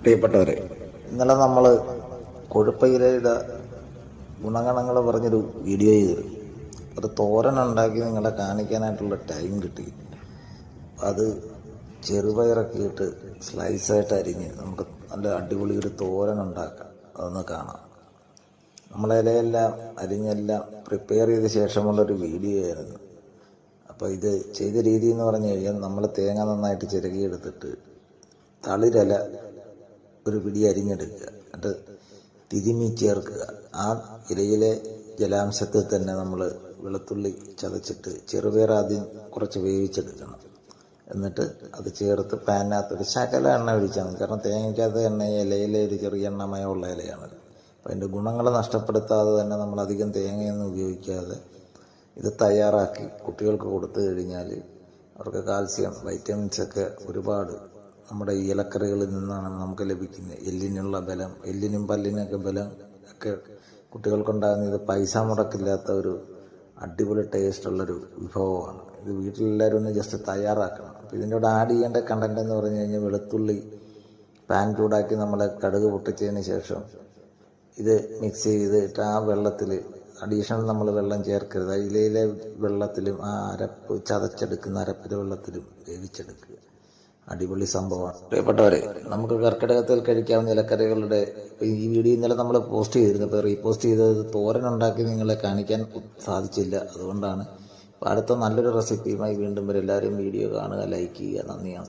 പ്രിയപ്പെട്ടവരെ ഇന്നലെ നമ്മൾ കൊഴുപ്പയിലയുടെ ഗുണഗണങ്ങൾ പറഞ്ഞൊരു വീഡിയോ ചെയ്തിരുന്നു. അത് തോരൻ ഉണ്ടാക്കി നിങ്ങളെ കാണിക്കാനായിട്ടുള്ള ടൈം കിട്ടി. അത് ചെറുപയറൊക്കെ ഇട്ട് സ്ലൈസായിട്ട് അരിഞ്ഞ് നമുക്ക് നല്ല അടിപൊളി ഒരു തോരൻ ഉണ്ടാക്കാം അതൊന്ന് കാണാം. നമ്മളെ ഇലയെല്ലാം അരിഞ്ഞെല്ലാം പ്രിപ്പയർ ചെയ്ത ശേഷമുള്ളൊരു വീഡിയോ ആയിരുന്നു. അപ്പോൾ ഇത് ചെയ്ത രീതി എന്ന് പറഞ്ഞു കഴിഞ്ഞാൽ നമ്മൾ തേങ്ങ നന്നായിട്ട് ചിരകിയെടുത്തിട്ട് തളിരല ഒരു പിടി അരിഞ്ഞെടുക്കുക. എന്നിട്ട് തിരുമി ചേർക്കുക. ആ ഇലയിലെ ജലാംശത്തിൽ തന്നെ നമ്മൾ വെളുത്തുള്ളി ചതച്ചിട്ട് ചെറുപയർ ആദ്യം കുറച്ച് വേവിച്ചെടുക്കണം. എന്നിട്ട് അത് ചേർത്ത് പാനിനകത്തൊരു ശകല എണ്ണ ഒഴിച്ചാൽ കാരണം തേങ്ങയ്ക്കകത്ത് എണ്ണ ഇലയിലെ ഒരു ചെറിയ എണ്ണമയമുള്ള ഇലയാണ്. അപ്പം അതിന്റെ ഗുണങ്ങൾ നഷ്ടപ്പെടുത്താതെ തന്നെ നമ്മൾ അധികം തേങ്ങയൊന്നും ഉപയോഗിക്കാതെ ഇത് തയ്യാറാക്കി കുട്ടികൾക്ക് കൊടുത്തു കഴിഞ്ഞാൽ അവർക്ക് കാൽസ്യം വൈറ്റമിൻസ് ഒക്കെ ഒരുപാട് നമ്മുടെ ഈ ഇലക്കറികളിൽ നിന്നാണ് നമുക്ക് ലഭിക്കുന്നത്. എല്ലിനുള്ള ബലം എല്ലിനും പല്ലിനൊക്കെ ബലം ഒക്കെ കുട്ടികൾക്കുണ്ടാകുന്ന ഇത് പൈസ മുടക്കില്ലാത്ത ഒരു അടിപൊളി ടേസ്റ്റുള്ളൊരു വിഭവമാണ്. ഇത് വീട്ടിലെല്ലാവരും ഒന്ന് ജസ്റ്റ് തയ്യാറാക്കണം. അപ്പോൾ ഇതിന്റെ കൂടെ ആഡ് ചെയ്യേണ്ട കണ്ടന്റ് എന്ന് പറഞ്ഞു കഴിഞ്ഞാൽ വെളുത്തുള്ളി പാൻ ചൂടാക്കി നമ്മൾ കടുക് പൊട്ടിച്ചതിന് ശേഷം ഇത് മിക്സ് ചെയ്തിട്ട് ആ വെള്ളത്തിൽ അഡീഷണൽ നമ്മൾ വെള്ളം ചേർക്കരുത്. ഇലയിലെ വെള്ളത്തിലും ആ അരപ്പ് ചതച്ചെടുക്കുന്ന അരപ്പിലെ വെള്ളത്തിലും വേവിച്ചെടുക്കുക. അടിപൊളി സംഭവമാണ് പ്രിയപ്പെട്ടവരെ നമുക്ക് കർക്കിടകത്തിൽ കഴിക്കാവുന്ന ഇലക്കറികളുടെ ഈ വീഡിയോ ഇന്നലെ നമ്മൾ പോസ്റ്റ് ചെയ്തിരുന്നു. ഇപ്പോൾ റീപോസ്റ്റ് ചെയ്തത് തോരൻ ഉണ്ടാക്കി നിങ്ങളെ കാണിക്കാൻ സാധിച്ചില്ല. അതുകൊണ്ടാണ്. അപ്പോൾ അടുത്ത നല്ലൊരു റെസിപ്പിയുമായി വീണ്ടും വരെ. എല്ലാവരും വീഡിയോ കാണുക ലൈക്ക് ചെയ്യുക. നന്ദിയാണ്